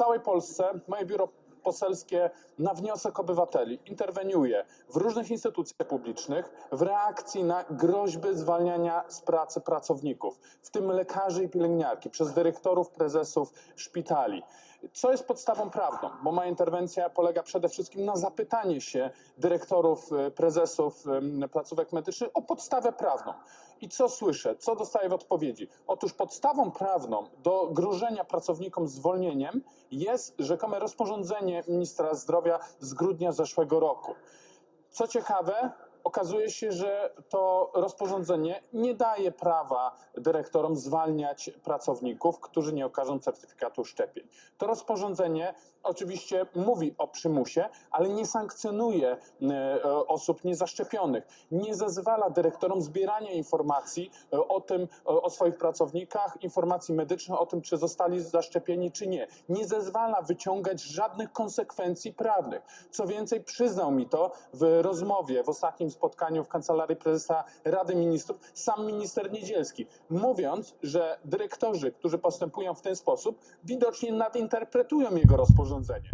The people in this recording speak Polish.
całej Polsce moje biuro poselskie na wniosek obywateli interweniuje w różnych instytucjach publicznych w reakcji na groźby zwalniania z pracy pracowników, w tym lekarzy i pielęgniarki, przez dyrektorów, prezesów szpitali. Co jest podstawą prawną? Bo moja interwencja polega przede wszystkim na zapytanie się dyrektorów, e, prezesów placówek medycznych o podstawę prawną. I co słyszę? Co dostaję w odpowiedzi? Otóż podstawą prawną do grożenia pracownikom zwolnieniem jest rzekome rozporządzenie ministra zdrowia z grudnia zeszłego roku. Co ciekawe, okazuje się, że to rozporządzenie nie daje prawa dyrektorom zwalniać pracowników, którzy nie okażą certyfikatu szczepień. To rozporządzenie oczywiście mówi o przymusie, ale nie sankcjonuje e, osób niezaszczepionych. Nie zezwala dyrektorom zbierania informacji e, o tym, o o swoich pracownikach, informacji medycznych o tym, czy zostali zaszczepieni, czy nie. Nie zezwala wyciągać żadnych konsekwencji prawnych. Co więcej, przyznał mi to w rozmowie w ostatnim spotkaniu w kancelarii prezesa Rady Ministrów sam minister Niedzielski, mówiąc, że dyrektorzy, którzy postępują w ten sposób, widocznie nadinterpretują jego rozporządzenie.